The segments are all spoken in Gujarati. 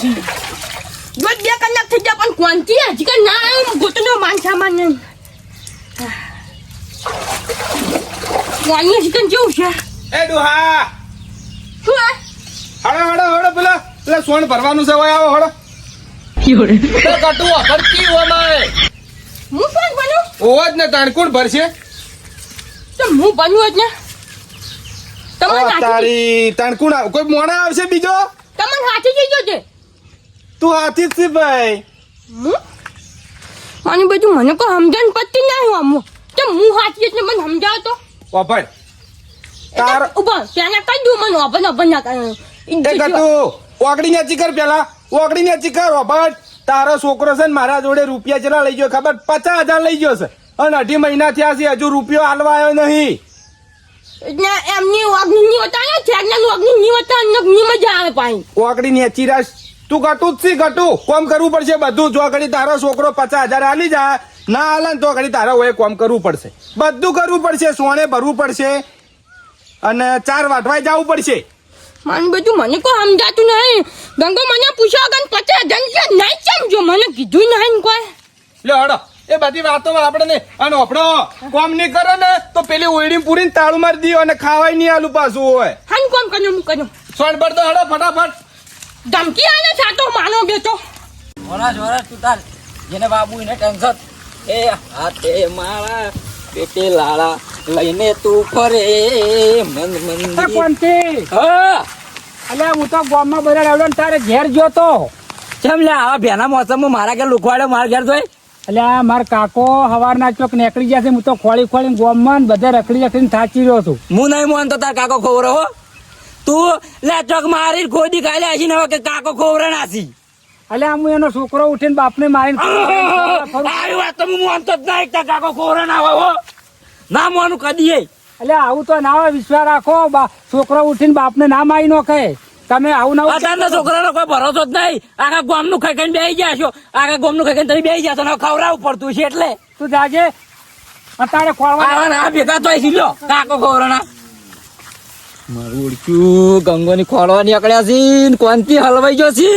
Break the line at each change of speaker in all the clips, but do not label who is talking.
છે જો બે કલાક થઈ ગયા પણ કોણથી હજી કે ના આવ્યો ગોતનો માન સામાન નહીં કોણનું ચિકન કેવું છે?
એ ડોહા!
શું હે?
હળો હળો હળો પેલા પેલા સોન ભરવાનું છે હોય આવો હળો. એ કટુ ભરતી ઓમાય
હું કોણ બન્યું
જ ને તાણકુણ ભરશે.
તો હું બન્યું જ ને?
તારી તાણકુણ આવ- કોઈ મોણા આવશે બીજો?
તમને હાથી જઈ ગયો છે.
તું હાથી છે ભાઈ.
મને બધું મને કોઈ સમજણ પડતી નહીં આમ. તો હું હાથી એટલે મને સમજાવ તો
ઓભળ તાર
ઊભા ત્યાં કઈ દઉં મને અભન અભન ના
એ કટુ ઓગડી ને ચીકર પેલા ઓગડી ને ચીકર ઓભળ તારો છોકરો છે ને મારા જોડે રૂપિયા જેટલા લઈ ગયો ખબર? પચાસ હજાર લઈ ગયો છે. અને અઢી મહિના થયા છે હજુ રૂપિયો હાલવા આવ્યો નહીં.
એટલે એમની ઓગણી ની હોતા ને ઓગણી ની અને ની મજા આવે પાણી.
ઓગડી ની ચીરાશ તું ઘટું જ છે ઘટું. કોમ કરવું પડશે બધું. જો ઘડી તારો છોકરો પચાસ હજાર હાલી જાય ના હાલે તો ઘડી તારા હોય કોમ કરવું પડશે. બધું કરવું પડશે સોને ભરવું પડશે અને ચાર વાટવાય જવું પડશે.
મને બધું મને કોઈ સમજાતું નહીં. ગંગો મને પૂછો કે પચાસ હજાર નહીં સમજો મને કીધું નહીં કોઈ?
લે હડો. એ બધી વાતો આપણે ને અને આપણો કોમ નહીં કરો ને તો પેલી ઓઈડી પૂરીને તાળું મારી દીયો અને ખાવાય નહીં આલું પાછું હોય.
હાન કોમ કર્યું હું કર્યો.
સોન ભર દો હડો ફટાફટ.
ધમકી આલે તો માનો બેટો
વરસ વરસ તું તાર જેને બાબુ એને ટેન્શન એ હાથે મારા પેટે લાળા લઈને તું ફરે મન મન
કોણથી
હા.
અલ્યા હું તો ગામમાં બધા ને તારે ઘેર જોતો તો.
કેમ લે આવા ભેના મોસમમાં મારા ઘેર લુખવાડે મારા ઘેર જોઈ.
આ માર કાકો હવારના ચોક નીકળી ગયા છે હું તો ખોળી ખોળી ગોમમાં ને બધે રખડી રખડીને થાચી રહ્યો છું.
હું નહીં મોન તો તાર કાકો ખોવરો હો. તું લે ચોક મારી ખોદી કાલે આસી હવે કે કાકો ખોવરે નાસી.
અલ્યા હું એનો છોકરો ઉઠીને બાપને મારીને.
આવી વાત તો હું મોનતો જ નહીં તાર કાકો ખોવરે ના હોય હો. ના માનું કદી
એટલે આવું તો ના હોય વિશ્વાસ રાખો. છોકરો ઉઠીને બાપને ના મારી નો કહે તમે આવું ના
અત્યારના છોકરાનો કોઈ ભરોસો જ નહીં. આખા ગામનું ખાઈ ખાઈને બેસી ગયા છો. આખા ગામનું ખાઈ ખાઈને તમે બેસી ગયા છો ને ખવડાવવું પડતું છે એટલે.
તું જાજે. અત્યારે
ખોરવા ના ભેગા તો કાકો ખવરાના. મારું ઓળખ્યું. ગંગોની ખોળવા નીકળ્યા છે કોનથી હલવાઈ ગયો છે?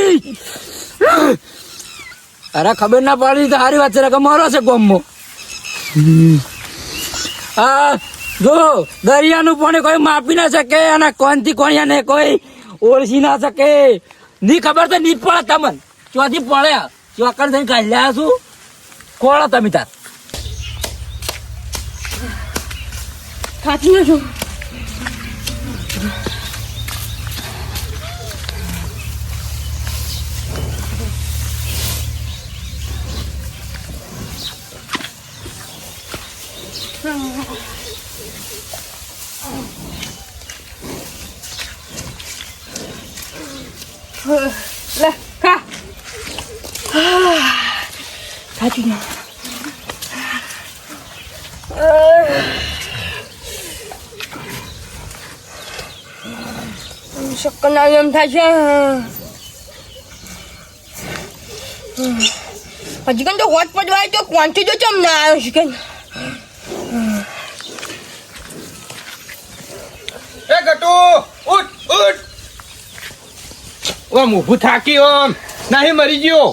અરે ખબર ના પડી તો સારી વાત છે કે મારો છે ગોમો. આ, જો, દરિયાનું પાણી કોઈ માપી ના શકે અને કોનથી કોણિયાને કોઈ ઓળખી ના શકે. ની ખબર તો ની પડે તમને. ચોથી પડ્યા ચોકડ થઈને કાઢ્યા છું ખોળો તમે તાર.
ખાતી છું લે ખા થાકી ગયો શક્કરના એમ થાય છે હજી કન તો હોટ પડવાય તો ક્વોન્ટી તો ચમ ના આવ્યો છે કે
એ ગટુ ઉઠ ઉઠ ઓમ ઊભું થાકી ઓમ. નહીં મરી ગયો.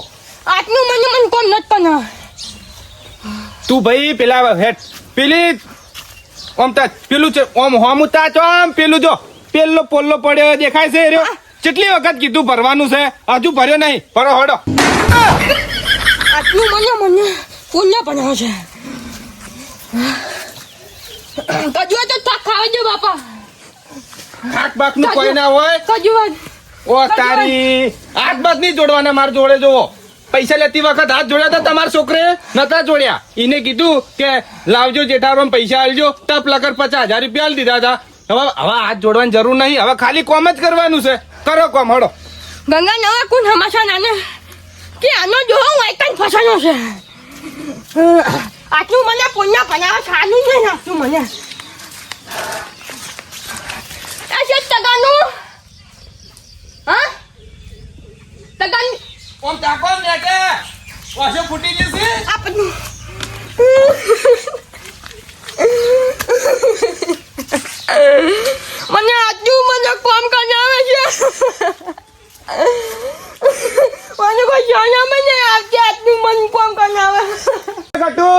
આટલું મને મન કોમ નત પણ
તું ભાઈ પેલા હેટ પેલી ઓમ તા પેલું છે ઓમ હોમ ઉતા છો આમ પેલું જો પેલો પોલ્લો પડ્યો દેખાય છે રહ્યો. કેટલી વખત કીધું ભરવાનું છે? હજુ ભર્યો નહીં. ભરો હડો.
આટલું મને મને પુણ્ય બનાવે છે. કજુ તો થાક ખાવા દે બાપા.
થાક બાકનું કોઈ ના હોય.
કજુ
ઓ તારી હાથ બાત નહીં જોડવાના માર જોડે, જોવો. પૈસા લેતી વખત હાથ જોડ્યા હતા તમારા છોકરે? નતા જોડ્યા. એને કીધું કે લાવજો જેઠારામ પૈસા આલજો. તપ લગર પચાસ હજાર રૂપિયા દીધા હતા. હવે હવે હાથ જોડવાની જરૂર નહીં. હવે ખાલી કોમ જ કરવાનું છે. કરો કોમ હડો
ગંગા, નવા કુન હમાશા નાને? કે આનો જો હું એકન ફસાનો છે? આટલું મને પુણ્ય બનાવે સારું છે ને, આટલું મને. આ છે તગાનું હા? તગાન
ઓમ તાકો ને કે વાસો ફૂટી જશે?
આ બધું મને આટલું મને કોમ કરીને આવે છે? આવતી આટલું મન કોણ આવે.
કટુ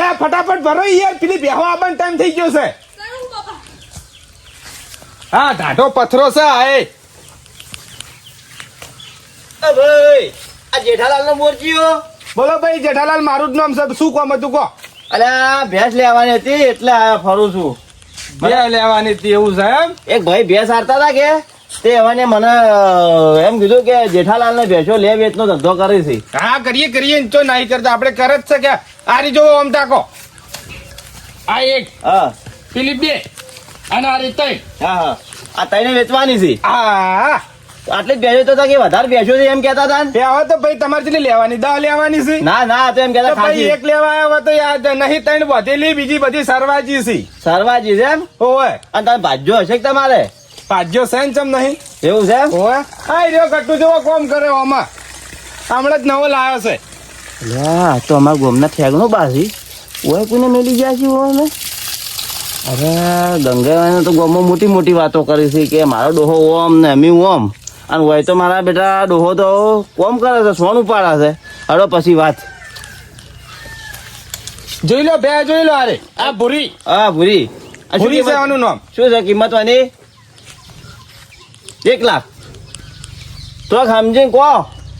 એ ફટાફટ ભરો યાર પેલી બેહવા આવવાનો ટાઈમ થઈ ગયો છે. હા ઢાઢો પથરો છે આ એ
ભાઈ આ જેઠાલાલ નો મોરજીઓ
બોલો ભાઈ જેઠાલાલ મારું જ નામ છે. શું કોમ હતું કો
અલે આ ભેંસ લેવાની હતી એટલે આ ફરું છું.
ભેંસ લેવાની હતી એવું છે એમ?
એક ભાઈ ભેંસ હારતા હતા કે તે મને મને એમ કીધું કે જેઠાલાલ ને ભેંસો લે વેચનો ધંધો કરે છે.
હા કરીએ કરીએ તો નહીં કરતા. આપણે કરે જ છે કે. આ રીત જોવો આમ તાકો આ એક
હા.
પેલી બે અને આ રીતે
હા હા. આ તઈને વેચવાની છે.
હા.
આટલી બેસો તો કે વધારે બેસો છે એમ કહેતા હતા ને?
હવે તો ભાઈ તમારે જેટલી લેવાની દહ લેવાની છે.
ના ના તો એમ કહેતા
તો ભાઈ એક લેવા આવ્યા હોય તો યાદ નહીં ત્રણ વધેલી બીજી બધી સરવાજી છે.
સરવાજી છે એમ?
ઓય
અને તમે ભાજ્યો હશે કે તમારે?
પાજો સેન ચમ નહીં?
એવું છે
ઓય આ રહ્યો ઘટું જેવો કોમ કરે આમાં. હમણાં જ નવો લાવ્યો છે.
લ્યા તો અમારા ગોમના ઠેગણો બાસી ઓય કોઈને મેલી ગયા છે ઓય ને અરે ગંગાને તો ગોમમાં મોટી મોટી વાતો કરી છે કે મારો ડોહો ઓમ ને અમી ઓમ. અને હોય તો મારા બેટા ડોહો તો કોમ કરે છે સોન ઉપાડે છે. હડો પછી વાત.
જોઈ લો બે જોઈ લો અરે આ ભૂરી.
હા ભૂરી.
ભૂરી છે આનું નામ.
શું છે કિંમત વાની એક લાખ. તો સમજી કહો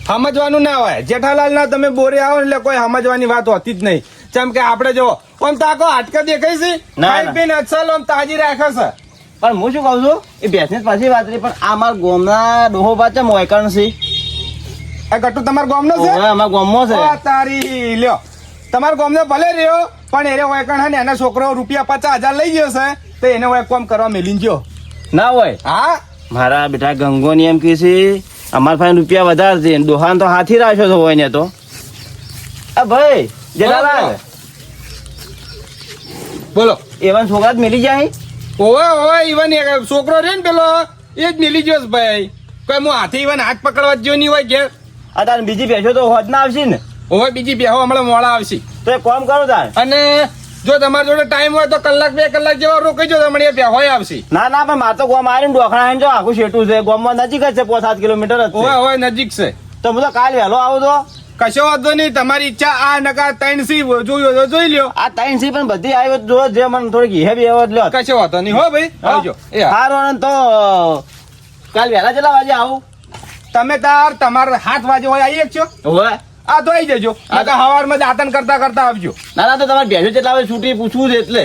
સમજવાનું ના હોય. જેઠાલાલ ના તમે બોરે આવો એટલે કોઈ સમજવાની વાત હોતી જ નહીં. જેમ કે આપણે જો આમ તાકો હાટકા દેખાય છે? ખાઈ. પીને અસલ આમ તાજી રાખે છે.
પણ હું શું કહું છું? એ ભેંસની પાછી વાત રહી પણ આ મારા ગોમના ડોહો પાછા મોયકણ છે.
આ ગટ્ટુ તમારા ગામનો છે?
હા અમારા ગોમમાં છે.
આ તારી લ્યો. તમારા ગામનો ભલે રહ્યો પણ એને હોય ને એના છોકરો રૂપિયા પચાસ હજાર લઈ ગયો છે તો એને હોય કોમ કરવા મેલી ગયો.
ના હોય.
હા?
મારા બેટા ગંગોની એમ કહે છે અમારા પાસે રૂપિયા વધારે છે દોહાન તો હાથી રાખ્યો તો હોય ને તો. આ ભાઈ જેઠાલાલ
બોલો.
એવા છોકરા જ મેલી જાય
ઓવે ઓવે ઈવન એક છોકરો રે ને પેલો એ જ મિલી ગયો ભાઈ. કોઈ હું હાથે ઈવન હાથ પકડવા જ નહીં હોય ઘેર
આ તાર બીજી બેસો તો હોજ ના આવશે ને?
ઓવે બીજી બેહો હમણાં મોડા આવશે.
તો એક કામ કરો તાર.
અને જો તમારી જોડે ટાઈમ હોય તો કલાક બે કલાક જેવા રોકી જો તમને એ હોય આવશે.
ના ના પણ મારે તો ગોમ આવીને ડોખણા આવીને જો આખું શેઠું છે. ગોમમાં નજીક જ છે પાંચ સાત કિલોમીટર
ઓવે ઓવે નજીક છે.
તો હું તો કાલ વહેલો આવું તો.
કશો વાંધો નહીં તમારી ઈચ્છા આ નકા ત્રણ સી જોયો તો જોઈ લ્યો.
આ ત્રણ સી પણ બધી આવી જો જે મને થોડીક હેવી એવો લ્યો.
કશો વાંધો નહીં હો ભાઈ આવજો.
સારું તો કાલ વહેલા કેટલા વાજે આવું.
તમે તાર તમારા હાથ વાજે હોય આવી છો?
હોય
આ તો આવી જજો. નકા હવારમાં દાતન કરતા કરતા આવજો.
ના ના તો તમારે ભેજો જેટલા વાગે છૂટી પૂછવું છે એટલે.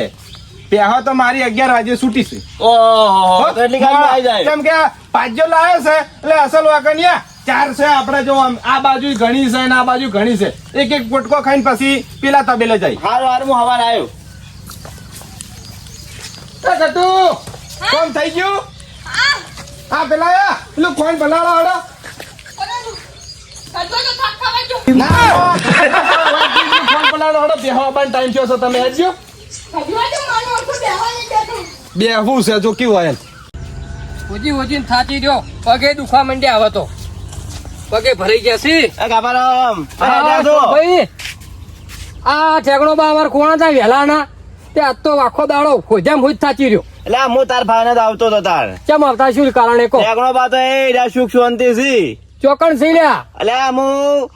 બેહો તો મારી અગિયાર વાગે છૂટી છે.
ઓહો એટલી કાલ આવી જાય.
કેમ કે પાજો લાવ્યો છે એટલે અસલ વાકણિયા ચાર છે આપણે જો આમ આ બાજુ ઘણી છે ને આ બાજુ ઘણી છે. એક એક પોટકો ખાઈને પછી પેલા તબેલે જાય.
હારું હારું હું હવાર આવ્યો.
ગટુ કોણ થઈ ગયું? આ પેલા આયા. પેલું કોણ ભલાડો હડો બેહવા છે જો કેવું હોય એમ.
ઓજી ઓજી થાચી રહ્યો. પગે દુખવા માંડ્યા હવે તો. પગે ભરાઈ ગયા છે? ભાઈ આ ઠેકણો બા અમાર કોણા હતા વહેલાના તે આજ તો આખો દાડો ખોજામ ખોજ થાચી રહ્યો.
એટલે આ હું તાર ભાઈને જ આવતો હતો તાર.
કેમ આવતા શું કારણે કો
ઠેકણો બા તો એ સુખ શાંતિ છે.
ચોકણ સી લ્યા.
એટલે હું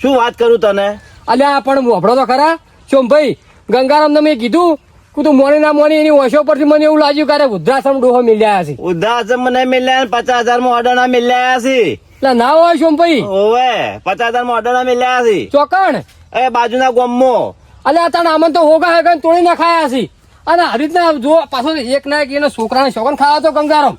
શું વાત કરું તને?
અલ્યા પણ વભડો તો ખરા. ચોમ ભાઈ ગંગારામ તમે કીધું કે તું મોણી ના મોની એની ઓછો પરથી મને એવું લાગ્યું કે અરે વૃદ્ધાશ્રમ ડોહો મિલ્યા છે.
ઉદ્ધાસમ મને મિલ્યા પચાસ હજારમાં ઓર્ડર ના મિલ્યા છે.
એટલે ના હોય શું ભાઈ
ઓવે પચાસ હજારમાં ઓર્ડર ના મિલ્યા છે.
ચોકણ?
એ બાજુના ગોમો
અલે આ તાણ આમન તો હોગા હેગા તોડી નાખાયા છે. અને આ રીતના જો પાછો એક ના એક એના છોકરાને શોકન ખાવા તો ગંગારામ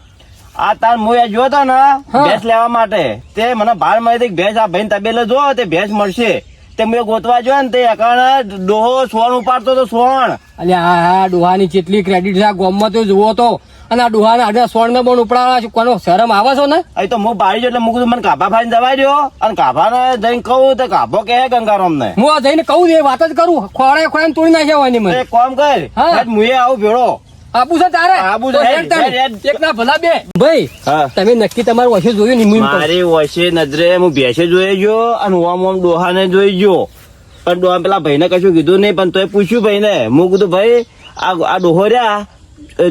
આ તાર મોયા જોયો તો ને ભેંસ લેવા માટે. તે મને ભાર મળી હતી ભેંસ આ ભાઈ તબેલે જો તે ભેંસ મળશે. તે મેં ગોતવા જોયો ને તે અકાણે ડોહો સોણ ઉપાડતો તો સોણ.
અલ્યા આ ડોહાની કેટલી ક્રેડિટ છે આ ગોમમાં તો જુઓ તો. અને આ ડોહાના આડે સોળ ને પણ ઉપડાવા છે. કોનો શરમ આવે છો ને?
અહીં તો હું બાળી એટલે મૂકું મને કાભા ભાઈ દવાઈ દો અને કાભાને જઈને કહું તો કાભો કે ગંગારામ ને
હું આ જઈને કહું એ વાત જ કરું. ખોળે ખોળે તોડી નાખ્યા હોય ને મને.
એક કામ કર.
હા.
મુએ આવું ભેળો.
આબુ છે તારે?
આબુ.
એક ના ભલા બે. ભાઈ તમે નક્કી તમારું વચ્ચે જોયું ને.
મારી વચ્ચે નજરે હું બેસે જોઈ ગયો અને ઓમ ઓમ ડોહાને જોઈ ગયો. પણ ડોહા પેલા ભાઈને કશું કીધું નહીં પણ તોય પૂછ્યું ભાઈને. હું કીધું ભાઈ આ આ ડોહો રહ્યા.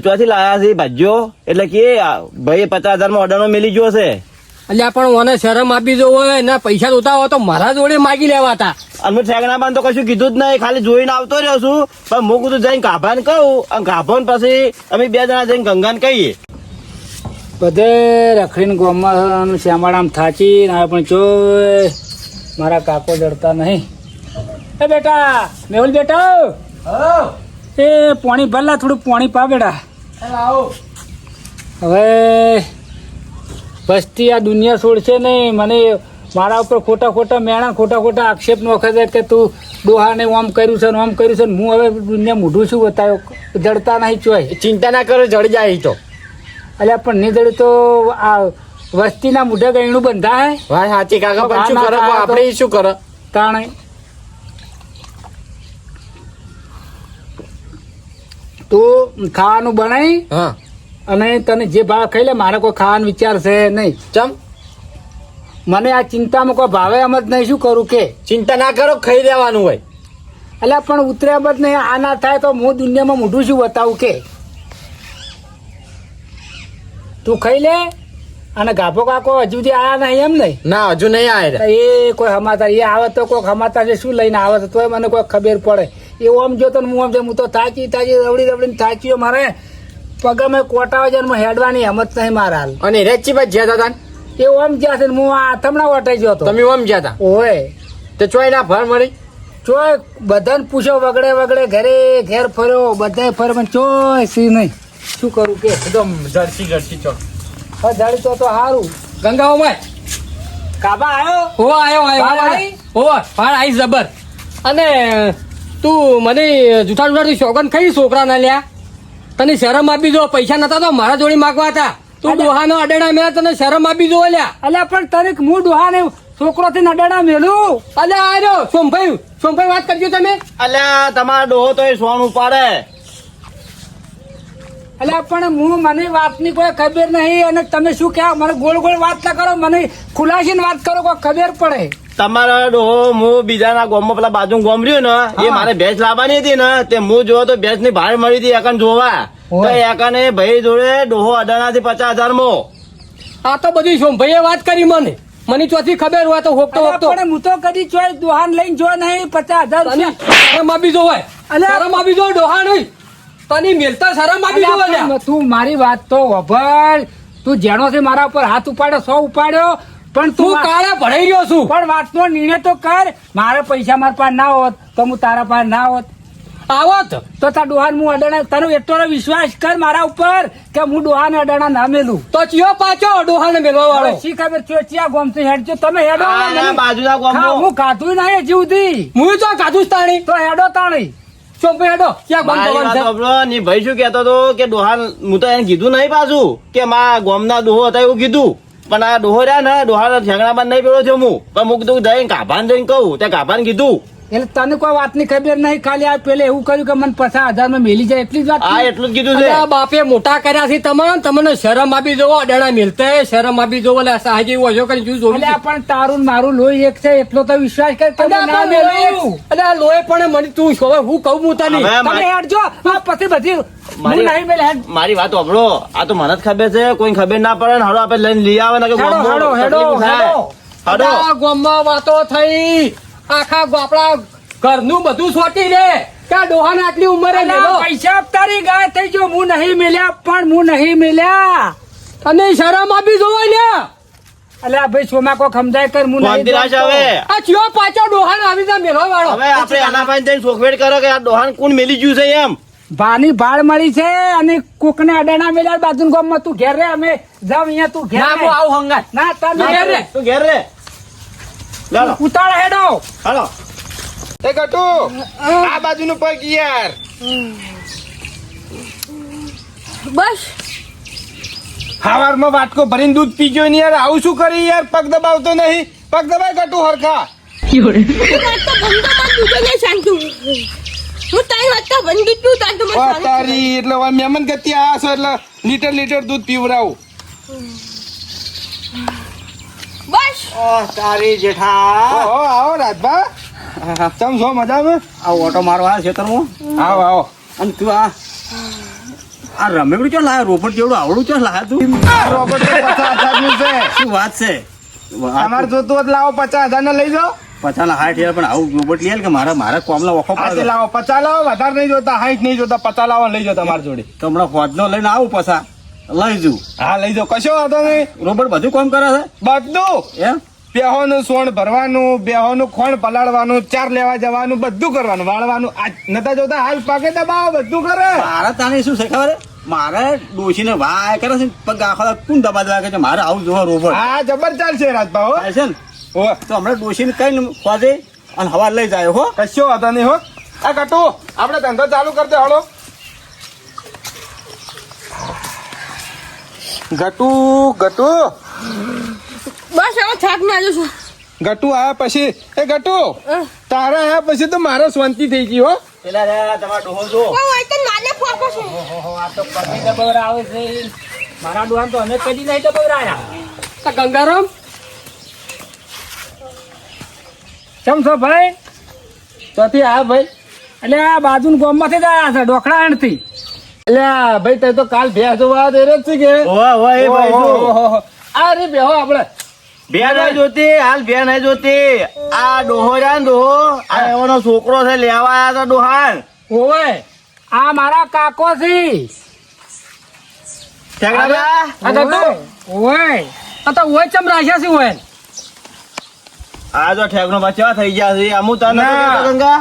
ચોથી લાયા છે ભાજ્યો. એટલે કે આ ભાઈ પચાસ હજારમાં ઓર્ડર મેલી ગયો છે.
એટલે પણ મને શરમ આપી દો હોય એના પૈસા જોતા હોય તો મારા જોડે માગી લેવા હતા.
અમે ઠેકણામાં તો કશું કીધું જ નહીં ખાલી જોઈને આવતો રહ્યો છું. પણ હું કીધું જઈને ગાભાને કહું. અને ગાભાને પછી અમે બે જણા જઈને ગંગાને કહીએ.
બધે રખડીને ગોમાં શ્યામાળામાં થાચી ના પણ જો મારા કાકો જડતા નહીં. એ બેટા મેહુલ બેટા. એ પાણી ભરલા થોડું પાણી પા બેટા હવે વસ્તી આ દુનિયા છોડશે નહીં. મને મારા ઉપર ખોટા ખોટા મેણા ખોટા ખોટા આક્ષેપ નોખે કે તું ડોહાને ઓમ કર્યું છે ઓમ કર્યું છે ને હું હવે દુનિયા મોઢું છું બતાવ્યો? જડતા નહીં ચોય.
ચિંતા ના કરો જડી જાય તો.
અલ્યા પણ નહીં જડે તો આ વસ્તીના મોઢે ગયણું બંધા હે
ભાઈ સાચી કાકા
પણ શું કરો? આપણે
શું કરો?
તાણે તું ખાવાનું બનાવી
હા.
અને તને જે ભાવ ખાઈ લે મારે કોઈ ખાવાનું વિચાર છે નહીં.
ચમ?
મને આ ચિંતામાં કોઈ ભાવે એમ જ નહીં. શું કરું કે?
ચિંતા ના કરો ખાઈ લેવાનું હોય.
એટલે પણ ઉતર્યા જ નહીં. આ ના થાય તો હું દુનિયામાં મોઢું શું બતાવું કે? તું ખાઈ લે અને ગાભો કાકો હજુ સુધી આવ્યા નહીં એમ નહીં.
ના હજુ નહીં આવે
એ કોઈ હમાતા એ આવે તો કોઈ હમાતા શું લઈને આવે તો તોય મને કોઈ ખબર પડે. એ ઓમ જો તો હું આમ હું તો થાચી થાચી રવડી રવડીને થાચ્યો મારે. પગે મેં કોટા વજન હેડવાની હમત નહીં મારા હાલ.
અને રેચી બાદ જ્યાં હતા
એ ઓમ જ્યાં છે ને હું આ આથમણા વટાઈ ગયો હતો.
તમે ઓમ જ્યાં હતા?
ઓય.
તો ચોય ના ફળ મળી?
ચોય બધાને પૂછો વગડે વગડે ઘરે ઘેર ફર્યો બધાય ફર્યો પણ ચોય સી નહીં. શું કરું કે?
એકદમ જર્સી જર્સી ચો
હા જાડી તો તો સારું
ગંગા ઓમાય
કાબા આવ્યો
હો આયો આવ્યો
ફાળ
આયો.
આવી?
હો ફાળ આવી જબર. અને તું મને જૂઠા જુઠાથી શોગન ખાઈ છોકરા ના લ્યા. તને શરમ આપી દો પૈસા નતા તો મારા જોડે માગવા હતા. તું
અલ્યા.
ડોહાનો અડેડા મેં તને શરમ આપી દો લ્યા.
અલ્યા પણ તને હું ડોહાને છોકરોથી નડાડા મેલું
અલ્યા આજો સોમભાઈ સોમભાઈ વાત કરજો તમે.
અલ્યા તમારો ડોહો તો એ સોન ઉપાડે.
અલ્યા પણ હું મને વાતની કોઈ ખબર નહીં અને તમે શું કહો? મને ગોળ ગોળ વાત ના કરો મને ખુલાસીને વાત કરો કોઈ ખબર પડે.
તમારો ડોહો હું બીજાના ગોમમાં પેલા બાજુ ગોમ રહ્યું ને એ મારે ભેંસ લાવવાની હતી ને તે હું જોયો તો ભેંસની ભાર મળી હતી એકન જોવા. તો. એકને ભાઈ જોડે ડોહો અડાણા થી પચાસ હજાર મો
આ તો બધી સોમભાઈએ વાત કરી મને. મને ચોથી ખબર હોય તો હોકતો
અલ્યા
હોકતો
પણ હું તો કદી ચોય દોહાન લઈને જો નહીં પચાસ હજાર
શરમ આપી હોય.
અલ્યા.
શરમ આપી જો ડોહા નહીં. તની મેલતા શરમ આપી
પણ તું મારી વાત તો વભળ તું જેનો છે મારા ઉપર હાથ ઉપાડ્યો સો ઉપાડ્યો. પણ તું
તું કાળા ભરાઈ રહ્યો છું.
પણ વાતનો નિર્ણય તો કર. મારા પૈસા મારા પાસે ના હોત તો હું તારા પાસે ના હોત.
આવત.
તો તાર ડોહાન હું અડાણા તારો એટલો વિશ્વાસ કર મારા ઉપર કે હું ડોહાને અડાણા ના મેલું.
તો ચિયો પાછો ડોહાને મેલવા વાળો
શી ખબર ચોચિયા ગોમથી હેડજો તમે હેડો
બાજુના ગોમમાં-
હા, ખાધું નહીં હજી સુધી
હું તો કાધું તાણી.
તો હેડો તાણી.
સોમભાઈ હેડો? ક્યાં
સાંભળો, ની ભાઈ શું કેતો હતો કે ડોહાન હું તો એને કીધું નહીં પાછું કે મા ગોમના ડોહો હતા એવું કીધું. પણ આ ડોહો રહ્યા ને, ડોહાના ઠેંગણામાં નહીં પેલો જમું પણ હું કીધું જઈને ગાભાને જઈને કહું તે ગાભાને કીધું.
એટલે તને કોઈ વાતની ખબર નહીં ખાલી આ પેલે એવું કર્યું કે મને પચાસ હજારમાં મેલી જાય એટલી જ વાત
હા
છે?
એટલું જ કીધું છે
બાપે મોટા કર્યા છે તમને તમને શરમ આપી દો અડાણા મિલતે શરમ આપી દો એટલે સાહેજી ઓછો કરી જોયું
અલ્યા પણ તારું મારું લોહી એક છે એટલો તો વિશ્વાસ કર તમે ના
મેલ્યું
મેલું.
આ લોહી પણ મને તું શું હું કહું હું તને
તમે હેડજો આ પછી બધી
મારી-
હેડ
વાત સાંભળો આ તો મને જ ખબર છે કોઈ ખબર ના પડે ને આપણે લઈને લઈ આવે ને
હેડો,
ગોમમાં
હેડો, હેડો, હેડો.
હેડો.
વાતો થઈ આખા ગોપડા ઘરનું બધું સોટી રે ક્યાં ડોહાને આટલી ઉંમરે
પૈસા તારી ગાય થઈ ગયો. હું નહીં મેલ્યા પણ હું નહીં મેલ્યા.
અને શરમ આપી દો ને?
અલ્યા ભાઈ સોમા કોઈ સમજાય કર હું નહીં
શાંતિ રાખ
દોડતો.
હવે
આ ચિયો પાછો ડોહાને આવી જા મેલો વાળો.
હવે આપણે આના પાસે જઈને સોખવેડ કરો કે આ ડોહાન કોણ મેલી ગયું છે એમ?
ભાની ભાળ મળી છે અને કોકને અડાણા મેલ્યા બાજુ ગામમાં તું ઘેર રે અમે જાવ અહીંયા તું ઘેર
ના
રે.
હું
ના
તું ઘેર રે.
તું ઘેર રે. લાલો.
ઉતાળ હેડો.
હાલો.
એ ગટુ આ બાજુનું પગ યાર.
બસ.
હવારમાં વાટકો ભરીને દૂધ પીજો ને યાર. આવું શું કરી યાર? પગ દબાવતો નહીં. પગ દબાય ગટુ હરખા.
તું વાત તો બંધમાં દૂધો ને શાંતુ હું
તારી એટલે હવે મહેમાન ગતિ આ છો એટલે લીટર લીટર દૂધ પીવડાવું.
બસ
તારી જેઠા.
ઓહો આવો રાજભા. ચમ છો મજામાં?
આવો ઓટો મારો આ ખેતરમાં
આવો આવો.
અને તું આ
આ રમેકડું ચો લાયા? રોબોટ જેવડું આવડું ચો લાયા તું?
રોબોટ પચાસ હજારનું છે.
શું વાત છે?
અમારે જોતું હોય લાવો પચાસ હજાર ને લઈ જાઓ.
પચાસ હાઈટ યાર પણ આવું રોબોટ લઈ કે મારા મારા કોમલા
ઓખો
પાસે
લાવો. પચાસ લાવો વધારે નહીં જોતા હાઈટ નહીં જોતા પચાસ લાવો લઈ જાઓ તમારી જોડે.
તો હમણાં ફોજનો લઈને આવું પછા. લઈ જઉં.
હા લઈ જાઓ. કશો વાંધો નહીં.
રોબોટ બધું કામ કરે છે?
બધું.
એમ?
બેહોનું સોણ ભરવાનું બેહોનું ખોણ પલાળવાનું ચાર લેવા જવાનું બધું કરવાનું. વાળવાનું આ નતા જોતા હાલ પાકે દબાવ બધું કરે.
મારા તાને શું છે ખબર? મારે ડોશીને વાય કરે છે પગ આખો કોણ દબા કરે છે. મારે આવું જોવા રોબોટ
હા જબરજસ્ત છે
રાજભાઈ છે ને?
ઓ
તો હમણાં ડોશીને કઈ ખોજે? અને હવા લઈ જાય હો.
કશો વાંધો નહીં હો. આ કટુ આપણે ધંધો ચાલુ કરી દે હળો. ગટુ ગટુ.
બસ હવે થાક ના આજો છું.
ગટુ આયા પછી. એ ગટુ. તારા આયા પછી તો મારો શાંતિ થઈ ગઈ હો.
પેલા રે તમારા ડોહો જો.
ઓ આ તો નાને ફોકો છે.
ઓહો, આ તો પતિ ડબલ આવે છે. મારા ડોહાન તો અમે કદી નહીં ડબલ આયા
તો ગંગારામ.
કેમ છો ભાઈ?
ત્યાંથી આ ભાઈ.
એટલે આ બાજુ ગામમાંથી જ આયા છે ડોકડા આણથી.
આ ભાઈ તે તો કાલ ભેંસ જોવા દે રે છે કે
ઓવા ઓવા એ ભાઈ જો
ઓહો, આ રે બેહો આપણે.
બે ના જોતી હાલ બે ના જોતી. આ ડોહો ડોહો આ એવાનો છોકરો છે લેવા આયા તો ડોહાન
ઓવે આ મારા કાકો છે.
ઠેકડા
આ ગંગો
ઓવે
આ તો ઓય ચમ રાખ્યા છે ઓય
આ જો ઠેકનો બચવા થઈ ગયા છે અમુ તને. તો ગંગા?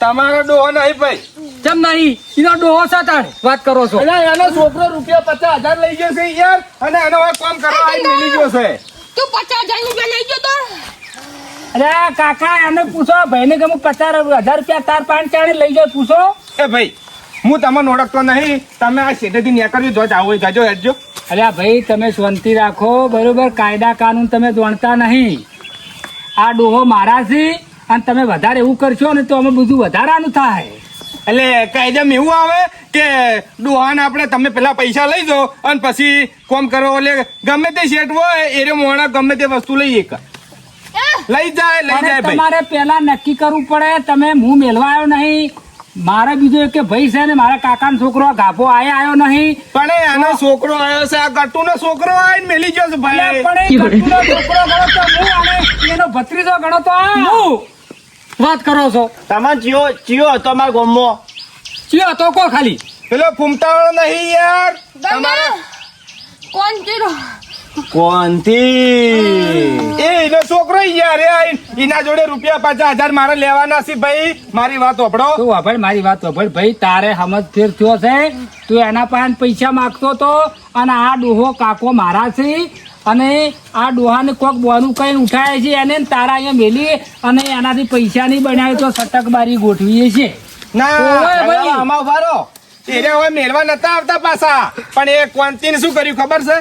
તમારો ડોહો નહીં ભાઈ.
જેમ નહીં? એનો ડોહો સાતાણ વાત કરો છો.
એટલે એનો છોકરો રૂપિયા પચાસ હજાર લઈ ગયો છે યાર અને એનો હવે કામ કરવા મિલી ગયો છે.
તું પચાસ હજાર રૂપિયા લઈ ગયો તો?
અરે આ કાકા એને પૂછો ભાઈને કે હું પચાસ હજાર રૂપિયા તાર પાંચ ચાર લઈ જાય પૂછો.
એ ભાઈ હું તમને ઓળખતો નહીં. તમે આ શેઠેથી નીકળ્યો જો આવો હોય જાજો હેડજો.
અરે ભાઈ તમે શાંતિ રાખો. બરોબર કાયદા કાનૂન તમે જાણતા નહીં. આ ડોહો મારા છે અને તમે વધારે એવું કરશો ને તો અમે બધું વધારાનું થાય.
એટલે કાયદામાં એવું આવે કે ડોહાને આપણે તમે પેલા પૈસા લઈ દો અને પછી કોમ કરો. એટલે ગમે તે શેઠ હોય એ મોણા ગમે તે વસ્તુ લઈએ કા લઈ જાય લઈ જાય
તમારે પેલા નક્કી કરવું પડે તમે હું મેળવા આવ્યો નહીં. મારે બીજો કે ભાઈ છે ને મારા કાકા નો છોકરો ગાભો આયા આવ્યો નહીં.
પણ એનો છોકરો આવ્યો છે આ ગટ્ટુનો છોકરો આવીને મેલી ગયો છે ભાઈ.
પણ એ ગટુનો છોકરો ગણો તો હું અને એનો ભત્રીજો ગણો તો આ.
હું? વાત કરો છો.
તમે ચિયો ચિયો હતો અમારા ગોમો
ચિયો હતો કો ખાલી?
પેલો ફૂમતાવાળો નહીં યાર.
ગંગા કોણ જીરો
કોણથી
એ એનો છોકરો યાર એ એના જોડે રૂપિયા પચાસ હજાર મારે લેવાના છે ભાઈ. મારી વાત ઓપડો
તું વાપર મારી વાત વાપર. ભાઈ તારે સમજ ફેર થયો છે. તું એના પાસે પૈસા માગતો તો અને આ ડોહો કાકો મારા છે. અને આ ડોહાને કોક બોનું કઈ ઉઠાય છે એને તારા અહીંયા મેલી અને એનાથી પૈસા નહીં બનાવે તો સટકબારી ગોઠવીએ છે
ના
ઓય ભાઈ.
આમાં ઉભારો એને હવે મેળવા નતા આવતા પાછા. પણ એ ક્વાંતીને શું કર્યું ખબર છે?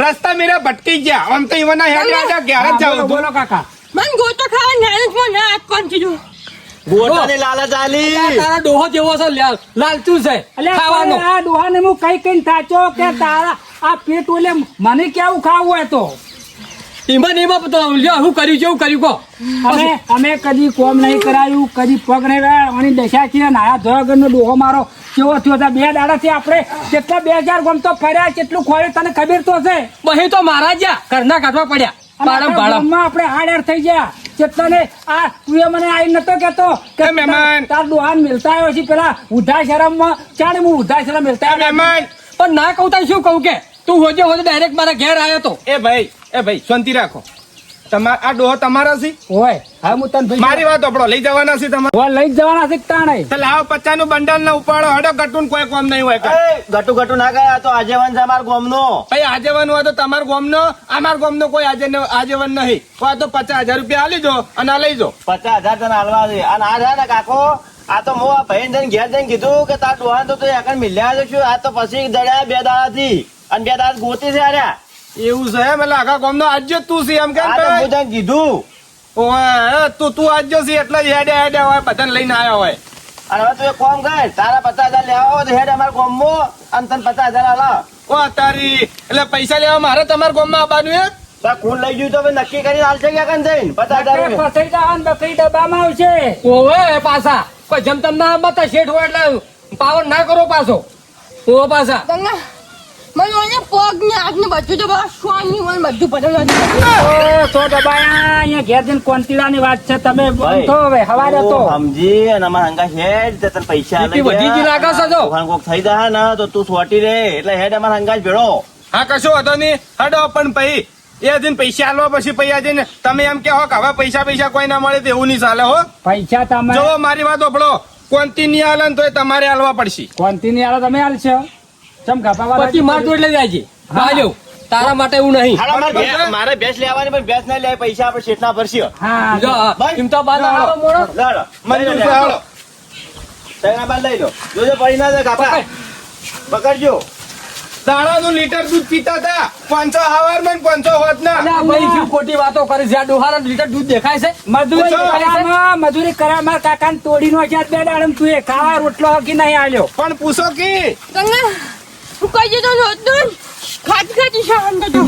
રસ્તા મેરા ભટકી ગયા. આમ તો ઈવના હેડ રાજા ઘેર જ જાવ
બોલો કાકા.
મન ગોતો ખાવા
ગોટાની લાલચ આલી.
તારા ડોહો જેવો છે લાલચું છે. ખાવાનો.
આ ડોહાને હું કઈ કઈ થાચો કે તારા આ પેટ ઓલે મને કેવું ખાવું હોય તો?
ને ઈમાં તો લ્યો હું કર્યું એવું કર્યું કો
અમે અમે કદી કોમ નહીં કરાયું કદી પગ નહીં. આની દશા છે નાયા ધોળાગરનો ડોહો મારો. કેવો થયો છે? બે દાડાથી આપણે કેટલા બે હજાર ગમ તો ફર્યા કેટલું ખોળ્યું તને ખબર તો છે?
બહી તો મારા જ્યાં ઘરના કાઢવા પડ્યા.
અને આપણા હાડેર થઈ ગયા. ચેતને આ તું મને આઈ નતો કેતો કે
મહેમાન.
તાર દુહાન મિલતા આવ્યો છે. પેલા ઉધા શરમમાં ચાણે હું ઉધા શરમ મિલતા
મહેમાન.
પણ ના કહું તને શું કહું કે? તું હોજે હોજે ડાયરેક્ટ મારા ઘેર આવ્યો તો.
એ ભાઈ એ ભાઈ શાંતિ રાખો. તમારા આ ડોહો તમારા છે?
હોય. હા હું તને
મારી વાત આપડો લઈ જવાના છે તમારે?
હોય લઈ જવાના છે તાણે?
તો લાવ પચાસનું બંડલ ના ઉપાડો હડો ગટુન કોઈ કોમ નહીં હોય કાંઈ.
ગટુ ગટુ ના ગયા તો આજીવન છે અમાર ગોમ નો
ભાઈ આજેવન હોય તો તમાર ગોમ નો અમાર ગોમનો કોઈ આજે આજેવન નહીં. હોય તો પચાસ હજાર રૂપિયા આલી દો અને આ લઈ જાઓ
પચાસ હજાર તને હાલવા છે. અને આ છે ને કાકો. આ તો હું આ ભાઈ જઈને ઘેર જઈને કીધું કે તાર ડોહા તો તું એકણ મિલ્યા છું. આ તો પછી દડ્યા બે દાડાથી. અને બે દાડા ગોતી છે આર્યા
એવું છે એમ એટલે આખા ગોમનો આજ્યો તું છે એમ કેમ ભાઈ?
હું તને કીધું.
ઓય, તું તું આજ્યો છે એટલે હેડે હેડે હોય બધાને લઈને આવ્યો હોય.
અને હવે તું એક કામ કર તારા પચાસ હજાર લેવા હોય તો હેડ અમારા ગામમાં અને તને પચાસ હજાર હાલા
ઓ તારી એટલે પૈસા લેવા મારે તમારા ગોમમાં આવવાનું
આ ખૂન લઈ ગયું તો હવે નક્કી કરીને હાલશે ક્યાં જઈને પચાસ હજાર.
ફસાઈ જવાનું બકરી ડબ્બામાં આવશે.
ઓવે પાછા. કોઈ જમતમ ના બતા શેઠ હોય એટલે પાવર ના કરો પાછો. ઓ પાછા.
મને ઓને પગ ને હાથ ને બધું તો બસ સ્વામી મને બધું પટેલ
સો દબાયા અહીંયા ઘેર જઈને કોંતીલાની વાત છે તમે તો હવે હવારે તો.
સમજી અને અમારા હંગા હેડ તે તને પૈસા આલે
વધી જી લાગે છો જો.
કોક થઈ જાય ના તો તું સોટી રે એટલે હેડ અમાર હંગા જ ભેળો.
હા કશો હતો નહીં. હડો પણ પૈ એ દિન પૈસા આલવા પછી પૈસા જઈને તમે એમ કહો કે હવે પૈસા પૈસા કોઈ ના મળે તો એવું નહીં ચાલે હો.
પૈસા તમે
જો મારી વાત ઓપડો કોંતી ની આલે ને તોય તમારે આલવા પડશે.
કોંતીની આલે તમે હાલશો ચમ ગાપા
પછી માર જોડે લઈ જાય છે. બાજો તારા માટે એવું નહીં.
મારે ભેંસ લેવાની પણ ભેંસ ના લે પૈસા આપણે શેઠના ભરશે.
હા
જો, એમ બાદ આવો.
લાડો
મંજૂર
લઈ લો, બાદ લઈ લો. જોજો પડી ના જાય કાપા પકડજો.
લીટર દૂધ પીતા હતા. પાંચસો હવારમાં પાંચસો હોત ના.
અલ્યા ભાઈ શું ખોટી વાતો કરે છે. ડોહારા લીટર દૂધ દેખાય છે?
મજૂરી મજૂરી કરા મારા કાકા તોડી નો બે દાડમ તું એ ખાવા રોટલો કે નહીં આલ્યો.
પણ પૂછો કે?
ગંગા હું કઈ જતો ખાતી ખાતી શાંત હતો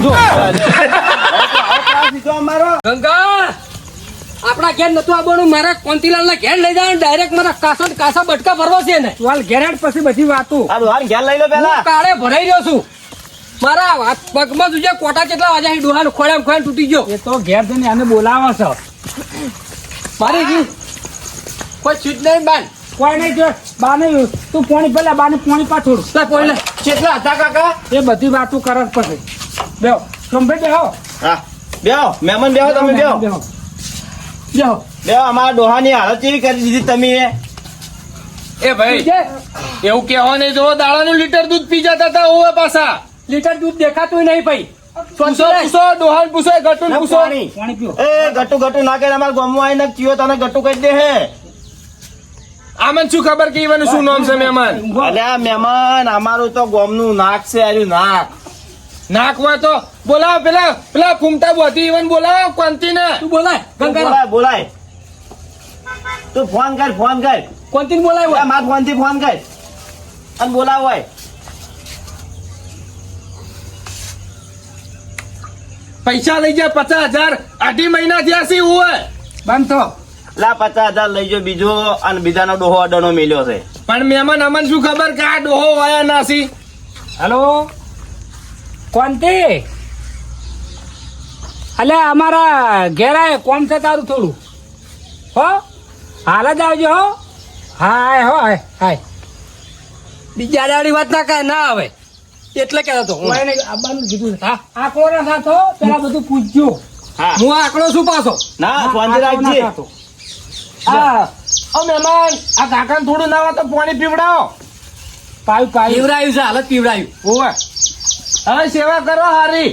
બીજો અમારો
ગંગા આપણા ઘેર નતું આવવાનું મારા કોંતીલાલ ના ઘેર લઈ જવાનું ડાયરેક્ટ મારા કાસો ને કાસા બટકા ભરવા છે ને
હાલ ઘેરાટ પછી બધી વાતો.
આ ઘેર લઈ લો પેલા
કાળે ભરાઈ રહ્યો છું. મારા હાથ પગમાં તુજે કોટા કેટલા વાગ્યા ડોહાનો ખોળે ખોળે તૂટી ગયો.
એ તો ઘેર જઈને આને બોલાવો છો.
મારી કોઈ છૂટ નહીં બાન.
કોઈ નહીં જો બાને તું પોણી પેલા બાને પોણી પાછોડ
લા પોઈ લે. કેટલા હતા કાકા?
એ બધી વાતો કરત પછી. બેહો. સંભે બેહો.
હા. બેહો. મહેમાન બેહો તમે બેહો.
બેહો. બેહો.
બેહો અમારા ડોહાની હાલત કેવી કરી દીધી તમે એ
એ ભાઈ એવું કહેવા નહીં જો દાડાનું લીટર દૂધ પી જતા હતા ઓવે પાછા.
લીટર દૂધ દેખાતું નહીં ભાઈ.
પૂછો પૂછો ડોહાન પૂછો ગટુન પૂછો.
પાણી.
પાણી પીઓ.
એ ગટુ ગટુ ના કરે અમારા ગમવા આવીને ચિયો તને ગટુ કહી દે હે.
આમને શું ખબર કે ઈવન શું નામ છે મહેમાન?
અલ્યા મહેમાન અમારું તો ગોમનું નાક છે આર્યું નાક.
નાક હોય તો બોલાવ પેલા પેલા ફૂમતા બોતી ઈવન બોલાવ કોંતી ને
તું બોલાય
બોલાય બોલાય. તું ફોન કર ફોન કર.
કોંતીન બોલાય
ઓલા મારા ફોનથી ફોન કર. અને બોલાવ હોય.
પૈસા લઈ જાય પચાસ હજાર. અઢી મહિના થયા છે હોય.
બંધ થો.
લા પચાસ હજાર લઈ જો બીજો અને બીજાનો ડોહો અડનો મેલ્યો છે.
પણ મહેમાન અમને શું ખબર કે આ ડોહો વાયા નાસી
હલો? કોણ તે અલે અમારા ઘેરાય કોમ છે તારું થોડું? હો? હાલ જ આવજો હો? હાય હો હાય હાય
બીજા દાડી વાત ના કાંઈ ના આવે. એટલે કહેતો હતો હું.
નહીં, કીધું હા આ કોના સાથો પેલા બધું પૂછજો.
હું.
આંકડો શું પાછો.
ના
કોના
રાખજે.
હા. ઓ મહેમાન આ કાકાને થોડું ના તો પાણી પીવડાવો.
પાયું પાયું.
પીવડાયું છે હાલત પીવડાયું.
ઓવે. હવે સેવા કરો હારી.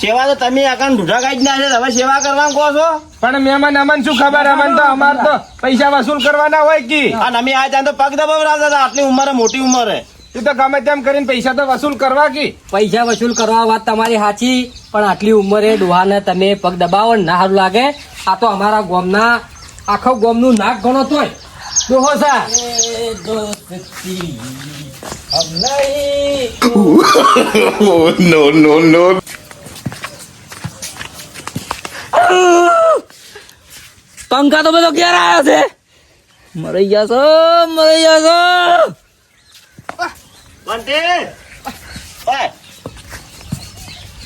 સેવા તો તમે આકાન ઢૂઢા કાઢી ના છે. હવે સેવા કરવા કહો છો?
પણ મહેમાન અમને શું ખબર? અમન તો અમાર તો પૈસા વસૂલ કરવાના હોય કે?
અને અમે આ ત્યાં તો પગ દબાવડાવતા હતા. આટલી ઉંમરે મોટી ઉંમરે.
તું તો ગમે તેમ કરીને પૈસા તો વસૂલ કરવા કી?
પૈસા વસૂલ કરવા વાત તમારી સાચી પણ આટલી ઉંમરે ડોહાને તમે પગ દબાવો ને ના સારું લાગે. આ તો અમારા ગામના આખો ગોમનું નાક ગણો તોય. ડોહો સા. પંખા તો બધો ક્યારે આવ્યો છે? મરી ગયા છો મરી
ગયા છો.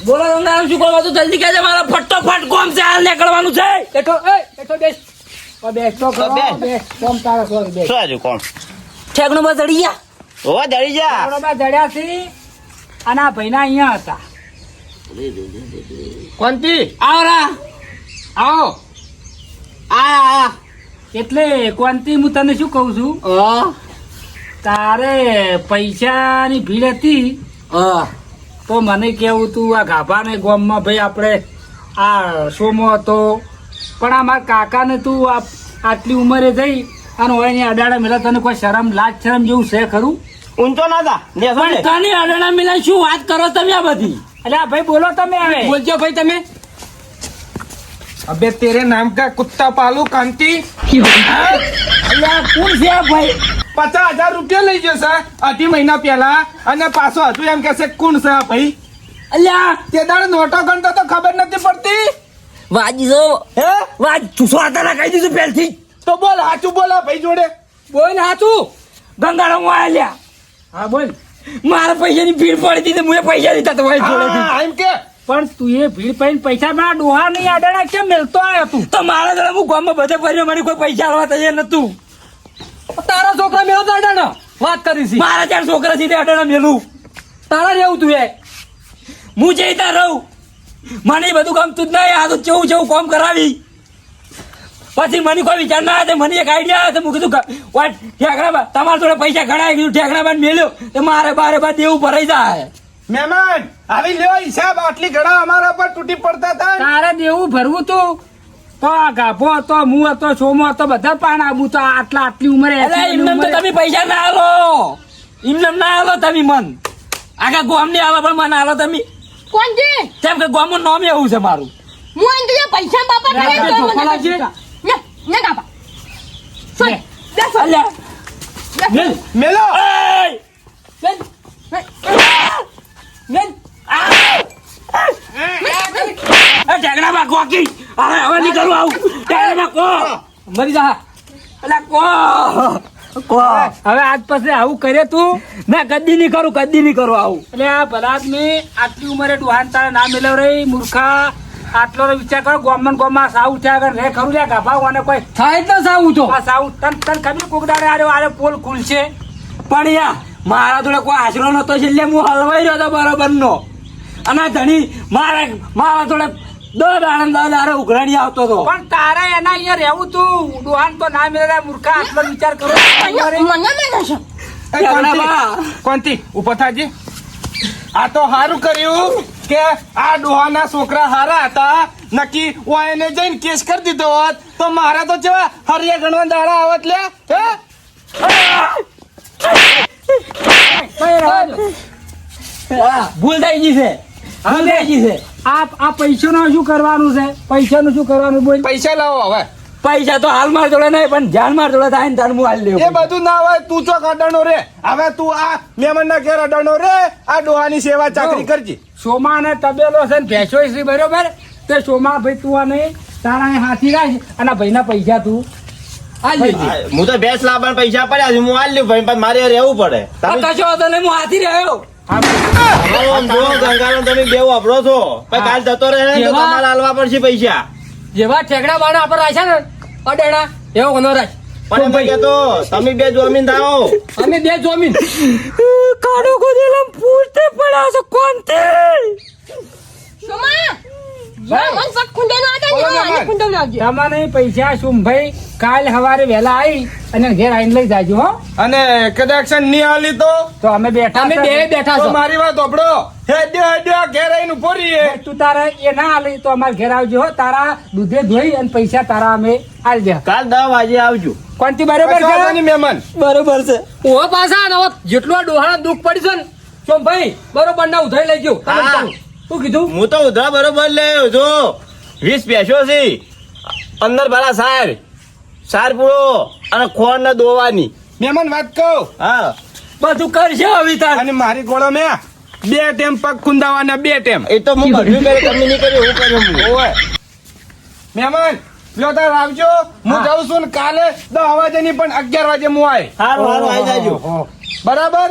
બોલો તમને શું કરવા તું જલ્દી કહેજે મારા ફટોફટ ગોમ છે હાલ નીકળવાનું છે.
બેઠો બેઠો બેસ. ઓ, બેસ તો ખરો,
બેસ.
કોમ તારા સોરી બેસ
શું આજુ
બસ ચડી ગયા?
હોવા દળી જા
બરોબર જડ્યા છે. અને આ ભાઈના અહીંયા હતા.
કોંતી
આવરા
આવો.
આ
એટલે કોંતી હું તને શું કહું છું? તારે પૈસાની ભીડ હતી. તો મને કેવું તું આ ગાભાને ગામમાં ભાઈ આપણે આ સોમો હતો? પણ આ મારા કાકાને તું આ આટલી ઉંમરે જઈ અને હોય ને અડાડા મેલા તને કોઈ શરમ લાજ શરમ જેવું છે ખરું?
ઊંચો ના થા
પણ તને અડાડા મેલા શું વાત કરો તમે આ બધી?
એટલે આ ભાઈ બોલો તમે હવે.
બોલજો ભાઈ તમે.
અબે તેરે નામ કા કુત્તા પાલુ કાંતિ?
અલ્યા કોણ છે આ ભાઈ?
પચાસ હજાર રૂપિયા લઈ જશે અઢી મહિના પહેલા અને પાછો હતું એમ કે છે કોણ છે આ ભાઈ?
અલ્યા
તે દાડે નોટો ગણતો તો ખબર નથી પડતી.
વાજી જો. હે? વાજ ચૂસો આતા કહી દીધું પહેલથી.
તો બોલ સાચું બોલ ભાઈ જોડે.
બોલ હાચું.
ગંગારામ આલ્યા હા બોલ.
મારા પૈસાની ભીડ પડી હતી તો મુએ પૈસા દીધા તો ભાઈ
જોડે એમ કે.
પણ તું એ ભીડ પડીને પૈસા મારા ડોહા નહીં આડાણા કેમ મેલતો આવ્યો તું?
તો મારા જોડે હું ગામમાં બધે ભરીને મારી કોઈ પૈસા આવવા તૈયાર નતું
તારા છોકરા મેળો તો વાત કરી છે.
મારા ચાર છોકરા છે તે અડાણા મેલું.
તારા રહેવું તું એ.
હું જઈતા રહું મને બધું ગમતું જ નહીં. આ તો જેવું જેવું કામ કરાવી. પછી મને કોઈ વિચાર ના આવે. મને એક આઈડિયા આવે તો હું કીધું ઠેકડા તમારા જોડે પૈસા ઘણા કીધું ઠેકડા બાદ મેલ્યો. તો મારે બારે બાદ એવું ભરાઈ જાય.
મહેમાન આવી લ્યો હિસાબ આટલી ઘણા અમારા પર તૂટી પડતા હતા.
તારે દેવું ભરવું તું? તો આ ગાભો હતો હું હતો સોમો હતો બધા પાન આબુ તો આટલા આટલી ઉંમરે
એમને તો તમે પૈસા ના આલો. એમને ના આલો તમે મન. આખા ગોમની આલો પણ મને આલો તમે.
કોણ છે?
કેમ કે ગામનું નામ એવું છે મારું.
હું અહીં તુજે પૈસા બાપા કરે તો મને
ચોખા
ને ને કાપા સોય લે.
અલ્યા.
મેલ,
મેલો.
એય!
મેલ, મેલ.
એ ઢેકડા માં કોકી. હવે હવે નીકળું આવું. ઢેકડા કો.
મરી જા.
અલ્યા કો કો.
હવે આજ પછી આવું કરે તું?
મેં કદી નહીં કરું કદી નહીં કરું આવું.
એટલે આ ભલાદ મેં આટલી ઉંમરે ડુહાન તારા ના મેળવ રહી મૂર્ખા. આટલો વિચાર કરો ગોમન ગોમમાં સાવ ઉઠ્યા કર રે ખરું લે ગાભા અને કોઈ. થાય તો સાવ ઉઠો. આ સાવ તન તન ખબર કોકડારે આરે આરે પોલ ખુલશે?
પણ યા મારા જોડે કોઈ આશરો નતો એટલે હું હલવાઈ રહ્યો હતો બરોબર નો અને ધણી મારા મારા જોડે દર આનંદ દારે ઉઘરાણી આવતો હતો
પણ તારે એના અહીંયા રહેવું તું. ડોહાન તો ના મેળવે મૂર્ખા. આટલો વિચાર કરો.
કોણથી? ઊભો થાજી આ તો સારું કર્યું કે આ ડોહાના છોકરા હારા હતા. નક્કી એને જઈને કેસ કરી દીધો હોત. તો મારા તો જેવા હરિયા ગણવા દાડા આવત લે હે?
હા, ભૂલ થઈ ગઈ છે.
આ આ પૈસાનું શું કરવાનું છે? પૈસાનું શું કરવાનું બોલ?
પૈસા લાવો હવે.
પૈસા તો હાલ માર જોડે નહીં પણ ધ્યાન માર જોડે થાય ને તાર હું હાલ
એ બધું ના હોય તું ચોક અડાણો રે. હવે તું આ મેમન ના ઘેર અડાણો રે આ ડોહાની સેવા ચાકરી કરજે.
સોમા ને તબેલો છે ને ભેંસો છે બરોબર? તે સોમા ભાઈ તું આ નહીં તારા હાથી રાખ અને ભાઈના પૈસા તું
હું તો ભેંસ લાવવાના પૈસા પડ્યા છે હું હાલ લઉં ભાઈ પણ મારે રહેવું પડે.
કશો હું હાથી રહ્યો.
તમે બે વાપરો છો કાલ જતો રહે તો તમારે હાલવા પડશે પૈસા.
જેવા ઠેકડા બાણા આપણે રાખ્યા ને અડેણા એવો કોનો રાખ
પણ કહેતો તમે બે જમીન થાઓ
અમે બે જોમીન.
કાઢો ગોદેલમ પૂછતે છે કોણથી
સોમા! જા મન પગ ખુંડે ના હતા
બોલો
ને
મહેમાન.
મને ખુંડે લાવજે
તમારે પૈસા શું કાલ સવારે વહેલા આવી અને ઘેર આવીને લઈ જાજો હો.
અને કદાચ નહીં આલી તો?
તો અમે બેઠા અમે બે બેઠા
તો મારી વાત ઓપડો હેડ્યો હેડ્યો ઘેર આવીને ઊભો રહીએ.
તું તારે એ ના આલી તો અમારે ઘેર આવજો હો. તારા દૂધે ધોઈ અને પૈસા તારા અમે આલી દે.
કાલ દસ વાગે આવજો.
કોણથી બરોબર છે?
મહેમાન.
બરોબર છે.
ઓ પાછા જેટલો જેટલું દુઃખ પડી છે ને તો ભાઈ બરોબર ના ઉધાઈ લેજો. શું કીધું?
હું તો ઉધરા બરોબર લે જો. વીસ બેસો છે. અંદર ભલા સાર. સાર પૂરો અને ખોર ને દોવાની.
મહેમાન વાત કહું?
હા.
બધું કરશે હવે તાર.
અને મારી ગોળો મેં બે ટેમ પગ ખુંદાવાના બે ટેમ.
એ તો હું બધું કરે તમે નહીં કર્યું હું કર્યું હું.
ઓય. મહેમાન લ્યો તાર આવજો. હું જાઉં છું ને કાલે દસ વાગે ની પણ અગિયાર વાગે હું આય
હારું હારું આવી જાજો.
બરાબર?